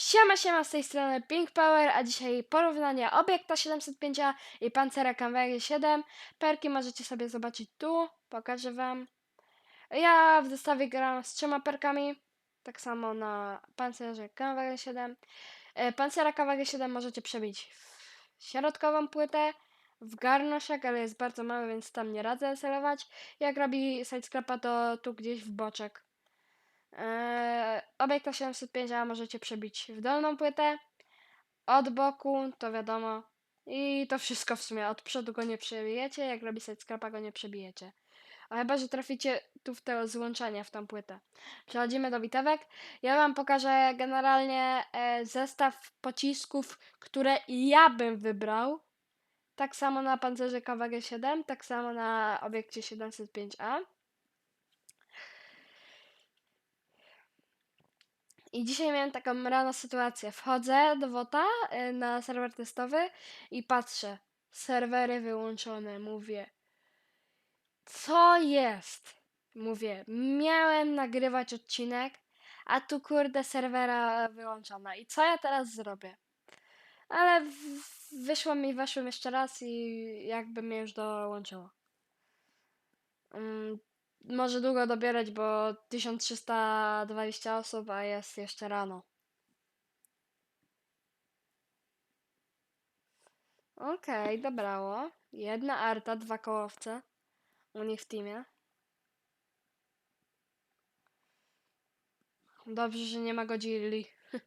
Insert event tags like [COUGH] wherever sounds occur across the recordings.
Siema, siema, z tej strony Pink Power, a dzisiaj porównanie obiekta 705 i Pancera Convery 7. Perki możecie sobie zobaczyć tu, pokażę wam. Ja w zestawie gram z trzema perkami, tak samo na Pancerze Convery 7. E, Pancera Convery 7 możecie przebić w środkową płytę, w garnuszek, ale jest bardzo mały, więc tam nie radzę celować. Jak robi sidescrapa, to tu gdzieś w boczek. Eee, obiekta 705 a możecie przebić w dolną płytę, od boku, to wiadomo. I to wszystko w sumie, od przodu go nie przebijecie, jak robi sidescrapa go nie przebijecie. A chyba, że traficie tu w te złączenia, w tą płytę. Przechodzimy do bitewek. Ja wam pokażę generalnie e, zestaw pocisków, które ja bym wybrał. Tak samo na pancerze KWG 7, tak samo na obiekcie 705A. I dzisiaj miałem taką rano sytuację. Wchodzę do WOTA y, na serwer testowy i patrzę. Serwery wyłączone. Mówię. Co jest? Mówię. Miałem nagrywać odcinek, a tu kurde serwera wyłączona. I co ja teraz zrobię? Ale wyszło mi, weszłem jeszcze raz i jakby mnie już dołączyło. Mm, może długo dobierać, bo 1320 osób, a jest jeszcze rano. Okej, dobrało. Jedna arta, dwa kołowce. U nich w teamie. Dobrze, że nie ma godzilli. [LAUGHS]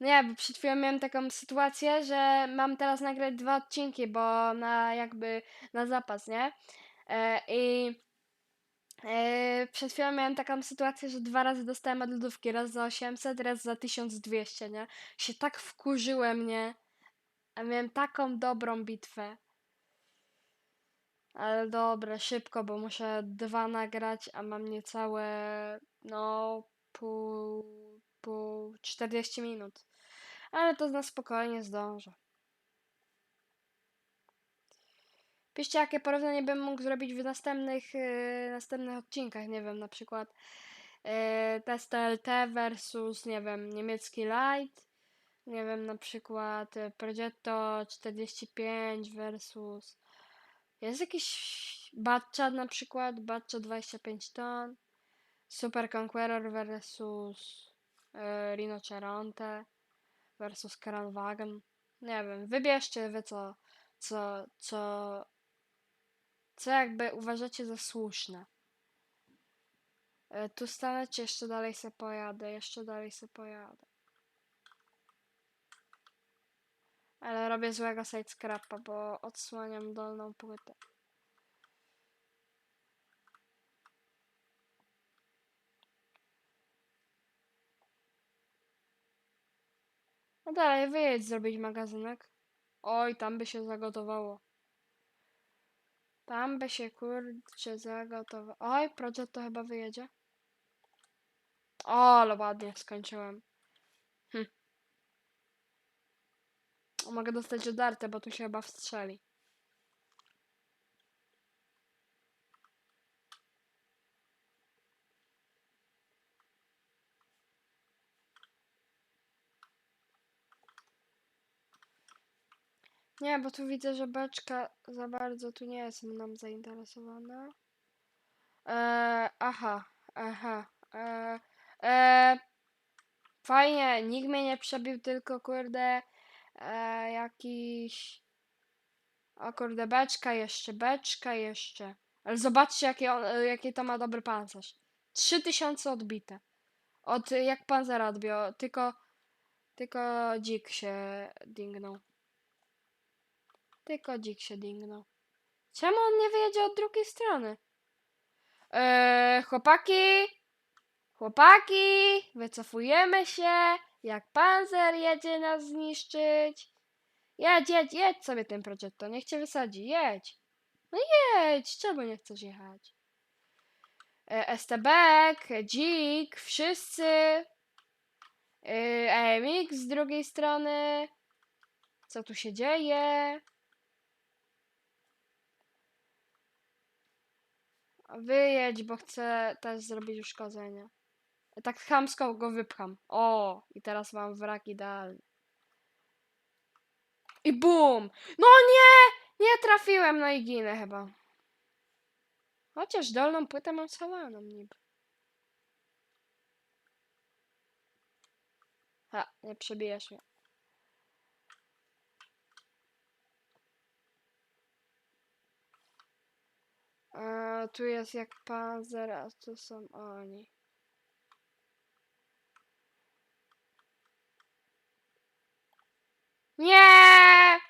Nie, bo przed chwilą miałem taką sytuację, że mam teraz nagrać dwa odcinki, bo na jakby na zapas, nie? E, I e, przed chwilą miałem taką sytuację, że dwa razy dostałem od lodówki, raz za 800, raz za 1200, nie? Się tak wkurzyłem, nie? A miałem taką dobrą bitwę. Ale dobra, szybko, bo muszę dwa nagrać, a mam niecałe, no, pół, pół, 40 minut. Ale to na spokojnie zdążę. Piszcie, jakie porównanie bym mógł zrobić w następnych, yy, następnych odcinkach. Nie wiem, na przykład yy, test LT versus, nie wiem, niemiecki Light. Nie wiem, na przykład y, Progetto 45 versus. Jest jakiś Batcha na przykład, Batcha 25 ton. Super Conqueror versus yy, Rhinoceronte versus Kranwagen. Nie wiem, wybierzcie wy co, co, co, co jakby uważacie za słuszne. E, Tu stanę, czy jeszcze dalej se pojadę? Jeszcze dalej se pojadę. Ale robię złego sidescrapa, bo odsłaniam dolną płytę. No dalej, wyjedź zrobić magazynek. Oj, tam by się zagotowało. Tam by się kurczę zagotowało. Oj, projekt to chyba wyjedzie. O, ale ładnie skończyłem. Hm. Mogę dostać odarte, bo tu się chyba wstrzeli. Nie, bo tu widzę, że beczka za bardzo tu nie jest mną zainteresowana. Eee, aha, aha. Eee, eee, fajnie, nikt mnie nie przebił, tylko kurde eee, jakiś... O kurde, beczka jeszcze, beczka jeszcze. Ale zobaczcie, jakie, on, jakie to ma dobry pancerz. 3000 odbite. Od jak panzera odbiło, tylko... Tylko dzik się dingnął. Tylko dzik się dingnął. Czemu on nie wyjedzie od drugiej strony? Eee, chłopaki! Chłopaki! Wycofujemy się! Jak panzer jedzie nas zniszczyć! Jedź, jedź, jedź sobie ten Progetto, niech cię wysadzi, jedź! No jedź, czemu nie chcesz jechać? E, Dzik, wszyscy! E, AMX z drugiej strony. Co tu się dzieje? Wyjedź, bo chcę też zrobić uszkodzenie. Tak chamsko go wypcham. O, i teraz mam wrak idealny. I bum! No nie! Nie trafiłem, no i ginę chyba. Chociaż dolną płytę mam salaną niby. Ha, nie przebijesz mnie. A, tu jest jak panzer, a tu są oni. Nie!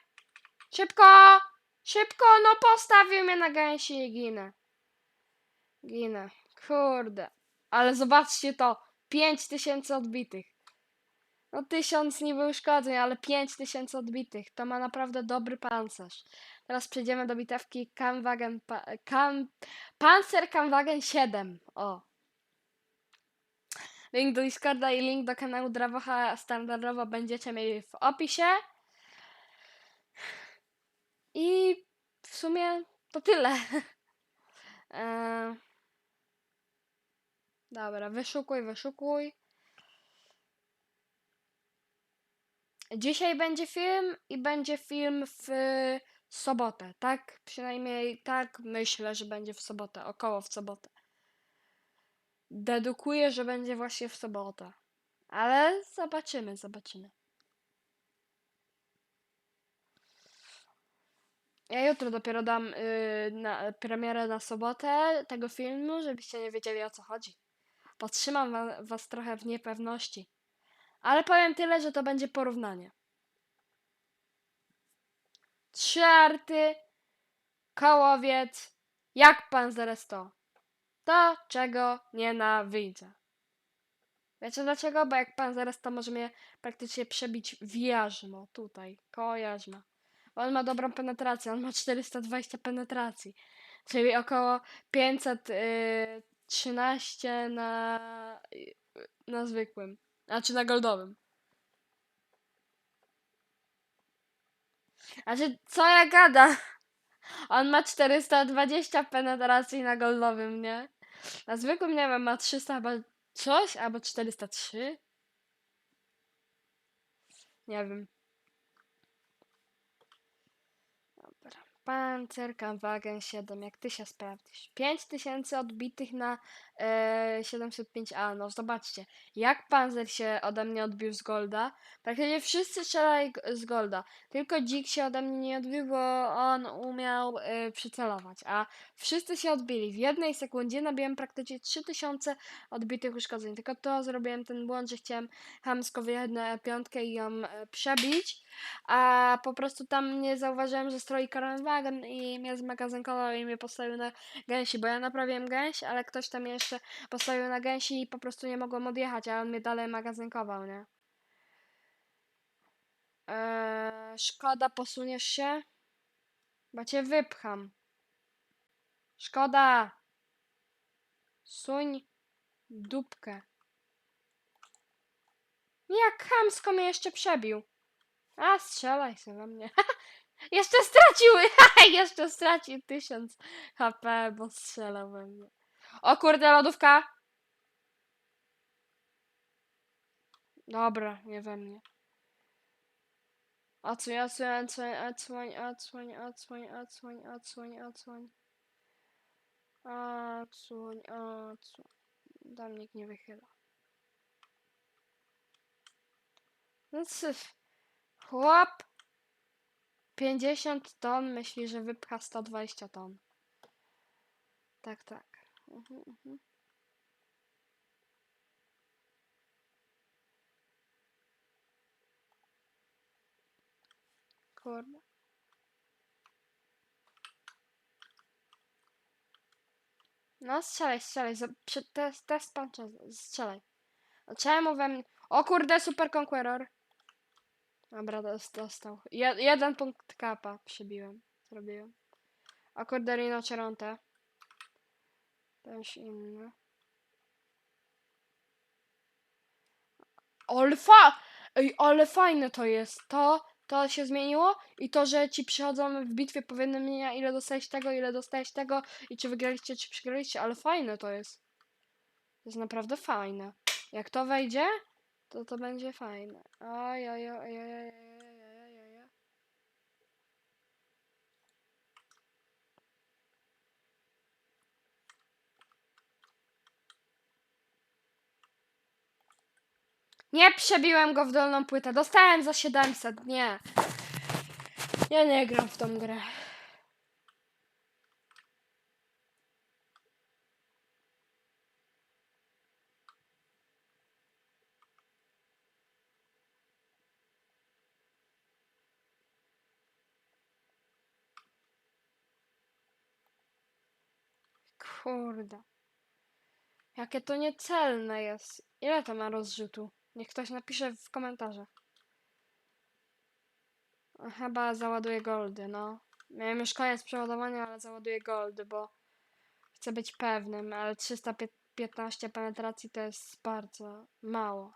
Szybko! Szybko! No postawił mnie na gęsi i ginę. Ginę. Kurde. Ale zobaczcie to. 5000 odbitych. No 1000 niby uszkodzeń, ale 5000 odbitych. To ma naprawdę dobry pancerz. Teraz przejdziemy do bitewki Kampwagen... Pa, Kam, Panzer Kampwagen 7. O. Link do Discorda i link do kanału Drawocha standardowo będziecie mieli w opisie. I w sumie to tyle. Eee, [LAUGHS] Dobra, wyszukuj, wyszukuj. Dzisiaj będzie film i będzie film w sobotę, tak? Przynajmniej tak myślę, że będzie w sobotę, około w sobotę. Dedukuję, że będzie właśnie w sobotę. Ale zobaczymy, zobaczymy. Ja jutro dopiero dam yy, na, premierę na sobotę tego filmu, żebyście nie wiedzieli o co chodzi. Podtrzymam wa- was trochę w niepewności. Ale powiem tyle, że to będzie porównanie. Trzy arty, kołowiec, jak pan zaraz to. To, czego nienawidzę. Wiecie dlaczego? Bo jak pan zaraz to może mnie praktycznie przebić w jarzmo, tutaj, koło jarzma. Bo on ma dobrą penetrację, on ma 420 penetracji, czyli około 513 na, y, na zwykłym, znaczy na goldowym. Znaczy, co ja gada? On ma 420 penetracji na goldowym, nie? Na zwykłym, nie wiem, ma 300 chyba coś, albo 403? Nie wiem. Dobra. Panzerkampfwagen 7, jak ty się sprawdzisz? 5000 odbitych na e, 705A, no zobaczcie. Jak Panzer się ode mnie odbił z Golda? Praktycznie wszyscy strzelali z Golda. Tylko Dzik się ode mnie nie odbił, bo on umiał e, przycelować. A wszyscy się odbili. W jednej sekundzie nabiłem praktycznie 3000 odbitych uszkodzeń. Tylko to zrobiłem ten błąd, że chciałem hamsko wyjechać na piątkę i ją e, przebić. A po prostu tam nie zauważyłem, że stroi wagon i mnie zmagazynkował i mnie postawił na gęsi, bo ja naprawiłem gęś, ale ktoś tam jeszcze postawił na gęsi i po prostu nie mogłem odjechać, a on mnie dalej magazynkował, nie? Eee, szkoda, posuniesz się? Bo cię wypcham. Szkoda! Suń dupkę. Jak chamsko mnie jeszcze przebił. A, strzelaj się we mnie. [LAUGHS] [LAUGHS] jeszcze stracił! jeszcze stracił 1000 HP, bo strzelał we mnie. O kurde, lodówka. Dobra, nie we mnie. Odsłoń, odsłoń, odsłoń, odsłoń, odsłoń, odsłoń, odsłoń, odsłoń. Odsłoń, odsłoń. Tam nikt nie wychyla. No cyf. Chłop 50 ton myśli, że wypcha 120 ton. Tak, tak. Mhm, mhm. No strzelaj, strzelaj. Przy- Test, test puncha, strzelaj. A Czemu we mnie... O kurde, super conqueror. Dobra, dos- dostał. Je, jeden punkt kapa przybiłem. Zrobiłem. O kurde, rinoceronte. Też inny. Ale fa... Ej, ale fajne to jest. To, to się zmieniło i to, że ci przychodzą w bitwie powiadomienia, ile dostałeś tego, ile dostałeś tego i czy wygraliście, czy przegraliście, ale fajne to jest. To jest naprawdę fajne. Jak to wejdzie, to to będzie fajne. Oj, oj, oj, oj, Nie przebiłem go w dolną płytę. Dostałem za 700. Nie. Ja nie gram w tą grę. Kurde. Jakie to niecelne jest. Ile to ma rozrzutu? Niech ktoś napisze w komentarzach. Chyba załaduję goldy, no. Miałem już koniec przeładowania, ale załaduję goldy, bo chcę być pewnym, ale 315 penetracji to jest bardzo mało.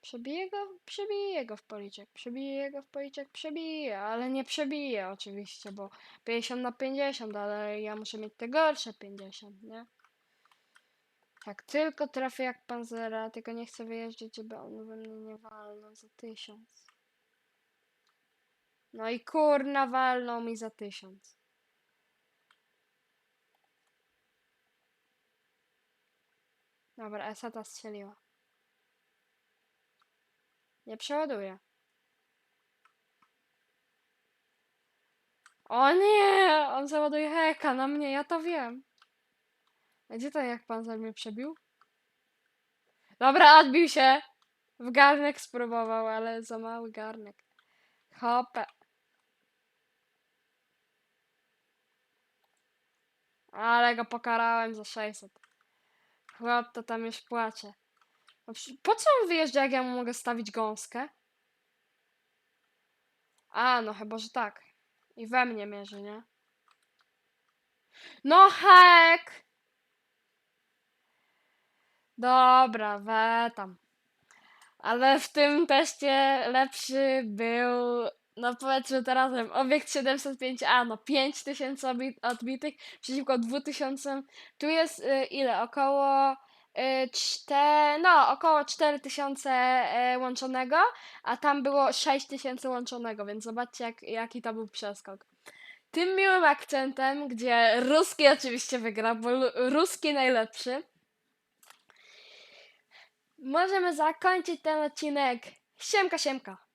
Przebiję go? Przebiję go w policzek. Przebiję go w policzek? Przebiję, ale nie przebiję oczywiście, bo 50 na 50, ale ja muszę mieć te gorsze 50, nie? Tak, tylko trafię jak panzera, tylko nie chcę wyjeżdżać, żeby on we mnie nie walnął za tysiąc. No i kurna walnął mi za tysiąc. Dobra, Esata strzeliła. Nie przeładuję. O nie! On załaduje heka na mnie, ja to wiem. Gdzie to jak pan mnie przebił? Dobra, odbił się. W garnek spróbował, ale za mały garnek. Hopę. Ale go pokarałem za 600. Chłop to tam już płacze. No Po co on wyjeżdża, jak ja mu mogę stawić gąskę? A, no chyba, że tak. I we mnie mierzy, nie? No hek! Dobra, we tam. Ale w tym teście lepszy był, no powiedzmy teraz wiem, obiekt 705A, no 5000 obi- odbitych przeciwko 2000. Tu jest y, ile? Około y, czte, no około 4000 y, łączonego, a tam było 6000 łączonego, więc zobaczcie jak, jaki to był przeskok. Tym miłym akcentem, gdzie ruski oczywiście wygra, bo ruski najlepszy. Możemy zakończyć ten odcinek. Siemka, siemka.